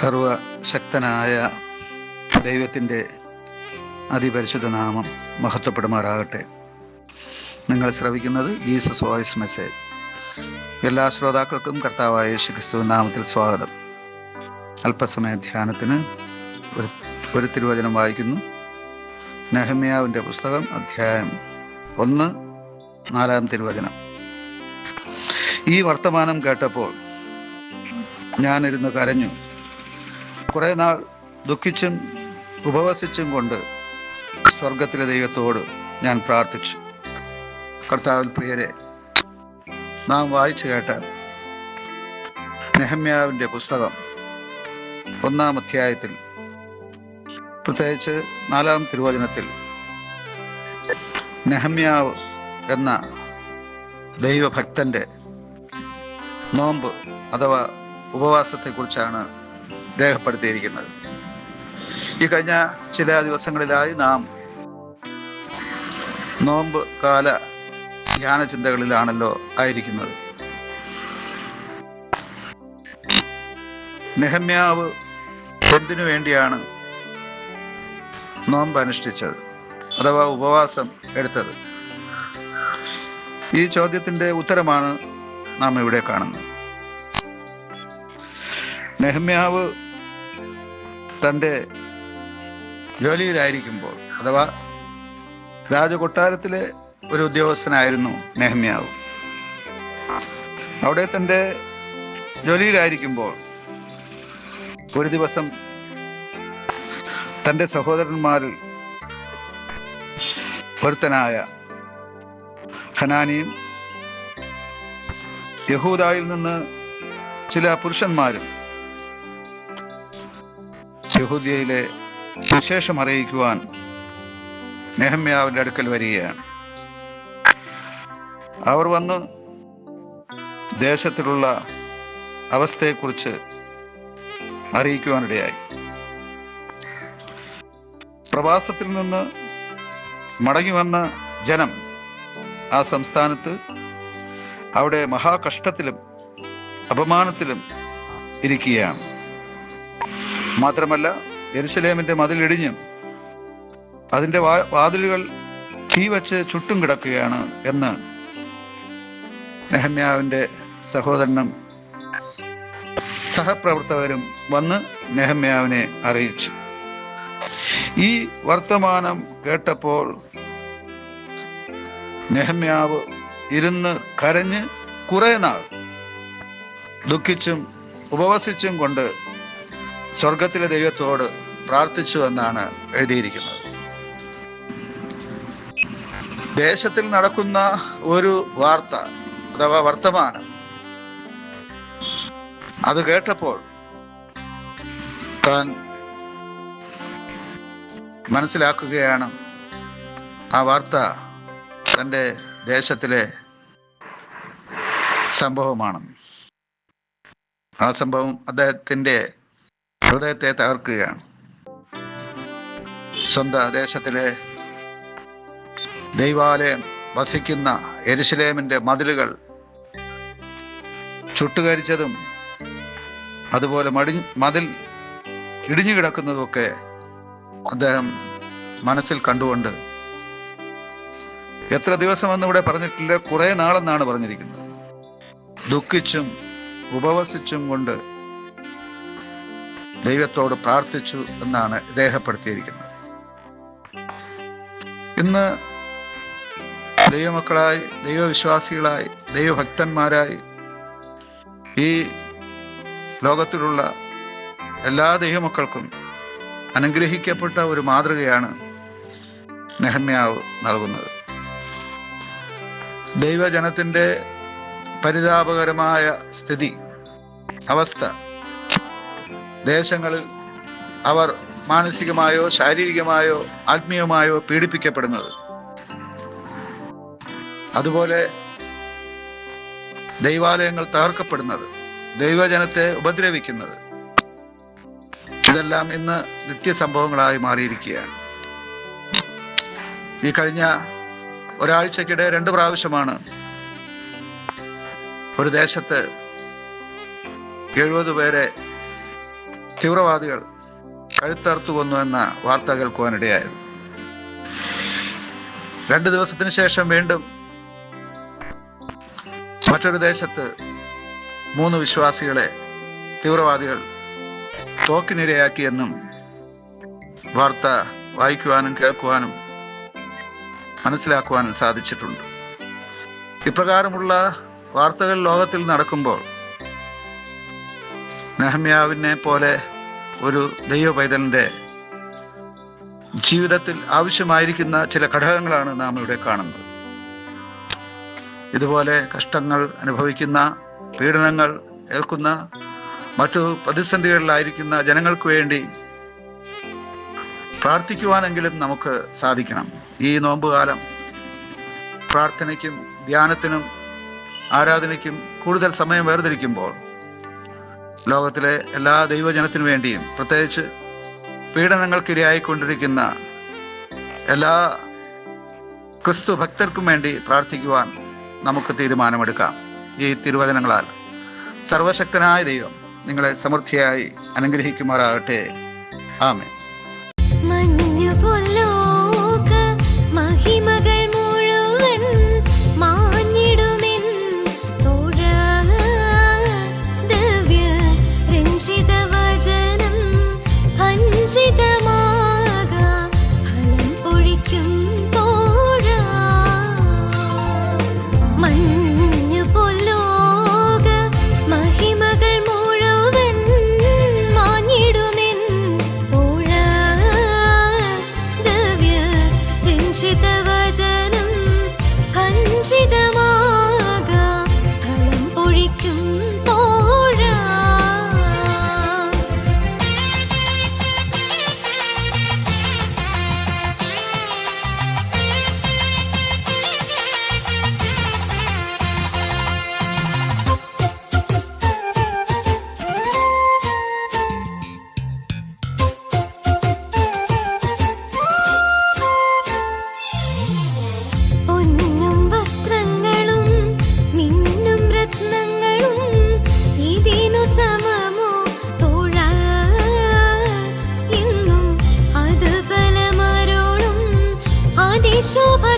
സർവശക്തനായ ദൈവത്തിന്റെ അതിപരിശുദ്ധ നാമം മഹത്വപ്പെടുമാറാകട്ടെ. നിങ്ങൾ ശ്രവിക്കുന്നത് ജീസസ് വോയിസ് മെസ്സേജ്. എല്ലാ ശ്രോതാക്കൾക്കും കർത്താവായ യേശു ക്രിസ്തു നാമത്തിൽ സ്വാഗതം. അല്പസമയ ധ്യാനത്തിന് ഒരു ഒരു തിരുവചനം വായിക്കുന്നു. നെഹമ്യാവിന്റെ പുസ്തകം അധ്യായം ഒന്ന് നാലാം തിരുവചനം. ഈ വർത്തമാനം കേട്ടപ്പോൾ ഞാനിരുന്ന് കരഞ്ഞു. കുറേ നാൾ ദുഃഖിച്ചും ഉപവസിച്ചും കൊണ്ട് സ്വർഗത്തിലെ ദൈവത്തോട് ഞാൻ പ്രാർത്ഥിച്ചു. കർത്താവിൽ പ്രിയരെ നാം വായിച്ചു കേട്ട നെഹമ്യാവിന്റെ പുസ്തകം ഒന്നാം അധ്യായത്തിൽ പ്രത്യേകിച്ച് നാലാം തിരുവചനത്തിൽ നെഹമ്യാവ് എന്ന ദൈവഭക്തന്റെ നോമ്പ് അഥവാ ഉപവാസത്തെക്കുറിച്ചാണ് രേഖപ്പെടുത്തിയിരിക്കുന്നത് ഈ കഴിഞ്ഞ ചില ദിവസങ്ങളിലായി നാം നോമ്പ് കാല ധ്യാന ചിന്തകളിലാണല്ലോ ആയിരിക്കുന്നത്. നെഹമ്യാവ് എന്തിനു വേണ്ടിയാണ് നോമ്പ് അനുഷ്ഠിച്ചത്? അഥവാ ഉപവാസം എടുത്തത്? ഈ ചോദ്യത്തിന്റെ ഉത്തരമാണ് നാം ഇവിടെ കാണുന്നത്. നെഹമ്യാവ് തന്റെ ജോലിയിലായിരിക്കുമ്പോൾ അഥവാ രാജകൊട്ടാരത്തിലെ ഒരു ഉദ്യോഗസ്ഥനായിരുന്നു നെഹമ്യാവ്. അവിടെ തന്റെ ജോലിയിലായിരിക്കുമ്പോൾ ഒരു ദിവസം തന്റെ സഹോദരന്മാരിൽ ഒരുത്തനായ ഹനാനിയും യഹൂദായിൽ നിന്ന് ചില പുരുഷന്മാരും യഹൂദിയയിലെ സുശേഷം അറിയിക്കുവാൻ നെഹമ്യാവിന്റെ അടുക്കൽ വരികയാണ്. അവർ വന്ന് ദേശത്തിലുള്ള അവസ്ഥയെക്കുറിച്ച് അറിയിക്കുവാനിടയായി. പ്രവാസത്തിൽ നിന്ന് മടങ്ങി വന്ന ജനം ആ സംസ്ഥാനത്ത് അവിടെ മഹാകഷ്ടത്തിലും അപമാനത്തിലും ഇരിക്കുകയാണ്. മാത്രമല്ല എരുസലേമിന്റെ മതിലിടിഞ്ഞ് അതിന്റെ വാതിലുകൾ തീ വച്ച് ചുട്ടും കിടക്കുകയാണ് എന്ന് നെഹമ്യാവിന്റെ സഹോദരനും സഹപ്രവർത്തകരും വന്ന് നെഹമ്യാവിനെ അറിയിച്ചു. ഈ വർത്തമാനം കേട്ടപ്പോൾ നെഹമ്യാവ് ഇരുന്ന് കരഞ്ഞ് കുറെ നാൾ ദുഃഖിച്ചും ഉപവസിച്ചും കൊണ്ട് സ്വർഗത്തിലെ ദൈവത്തോട് പ്രാർത്ഥിച്ചു എന്നാണ് എഴുതിയിരിക്കുന്നത്. ദേശത്തിൽ നടക്കുന്ന ഒരു വാർത്ത അഥവാ വർത്തമാനം അത് കേട്ടപ്പോൾ താൻ മനസ്സിലാക്കുകയാണ് ആ വാർത്ത തന്റെ ദേശത്തിലെ സംഭവമാണെന്ന്. ആ സംഭവം അദ്ദേഹത്തിന്റെ ഹൃദയത്തെ തകർക്കുകയാണ്. സ്വന്തം ദേശത്തിലെ ദൈവാലയം വസിക്കുന്ന എരുസലേമിന്റെ മതിലുകൾ ചുട്ടുകരിച്ചതും അതുപോലെ മടി മതിൽ ഇടിഞ്ഞു കിടക്കുന്നതുമൊക്കെ അദ്ദേഹം മനസ്സിൽ കണ്ടുകൊണ്ട് എത്ര ദിവസമെന്ന് ഇവിടെ പറഞ്ഞിട്ടില്ല കുറേ നാളെന്നാണ് പറഞ്ഞിരിക്കുന്നത്. ദുഃഖിച്ചും ഉപവസിച്ചും കൊണ്ട് ദൈവത്തോട് പ്രാർത്ഥിച്ചു എന്നാണ് രേഖപ്പെടുത്തിയിരിക്കുന്നത്. ഇന്ന് ദൈവമക്കളായി ദൈവവിശ്വാസികളായി ദൈവഭക്തന്മാരായി ഈ ലോകത്തിലുള്ള എല്ലാ ദൈവമക്കൾക്കും അനുഗ്രഹിക്കപ്പെട്ട ഒരു മാതൃകയാണ് നെഹമ്യാവ് നൽകുന്നത്. ദൈവജനത്തിന്റെ പരിതാപകരമായ സ്ഥിതി അവസ്ഥ ദേശങ്ങളിൽ അവർ മാനസികമായോ ശാരീരികമായോ ആത്മീയമായോ പീഡിപ്പിക്കപ്പെടുന്നത്. അതുപോലെ ദൈവാലയങ്ങൾ തകർക്കപ്പെടുന്നത് ദൈവജനത്തെ ഉപദ്രവിക്കുന്നത്. ഇതെല്ലാം ഇന്ന് നിത്യസംഭവങ്ങളായി മാറിയിരിക്കുകയാണ്. ഈ കഴിഞ്ഞ ഒരാഴ്ചക്കിടെ രണ്ട് പ്രാവശ്യമാണ് ഒരു ദേശത്ത് എഴുപത് പേരെ തീവ്രവാദികൾ കഴുത്തറുത്തു കൊന്നു എന്ന വാർത്ത കേൾക്കുവാനിടയായത്. രണ്ട് ദിവസത്തിന് ശേഷം വീണ്ടും മറ്റൊരു ദേശത്ത് മൂന്ന് വിശ്വാസികളെ തീവ്രവാദികൾ തോക്കിനിരയാക്കിയെന്നും വാർത്ത വായിക്കുവാനും കേൾക്കുവാനും മനസ്സിലാക്കുവാനും സാധിച്ചിട്ടുണ്ട്. ഇപ്രകാരമുള്ള വാർത്തകൾ ലോകത്തിൽ നടക്കുമ്പോൾ നെഹമ്യാവിനെ പോലെ ഒരു ദൈവ പൈതലിന്റെ ജീവിതത്തിൽ ആവശ്യമായിരിക്കുന്ന ചില ഘടകങ്ങളാണ് നാം ഇവിടെ കാണുന്നത്. ഇതുപോലെ കഷ്ടങ്ങൾ അനുഭവിക്കുന്ന പീഡനങ്ങൾ ഏൽക്കുന്ന മറ്റു പ്രതിസന്ധികളിലായിരിക്കുന്ന ജനങ്ങൾക്ക് വേണ്ടി പ്രാർത്ഥിക്കുവാനെങ്കിലും നമുക്ക് സാധിക്കണം. ഈ നോമ്പുകാലം പ്രാർത്ഥനയ്ക്കും ധ്യാനത്തിനും ആരാധനയ്ക്കും കൂടുതൽ സമയം വേർതിരിക്കുമ്പോൾ ലോകത്തിലെ എല്ലാ ദൈവജനത്തിനു വേണ്ടിയും പ്രത്യേകിച്ച് പീഡനങ്ങൾക്കിരയായിക്കൊണ്ടിരിക്കുന്ന എല്ലാ ക്രിസ്തു ഭക്തർക്കും വേണ്ടി പ്രാർത്ഥിക്കുവാൻ നമുക്ക് തീരുമാനമെടുക്കാം. ഈ തിരുവചനങ്ങളാൽ സർവശക്തനായ ദൈവം നിങ്ങളെ സമൃദ്ധിയായി അനുഗ്രഹിക്കുമാറാകട്ടെ. ആമേ മഞ്ഞു so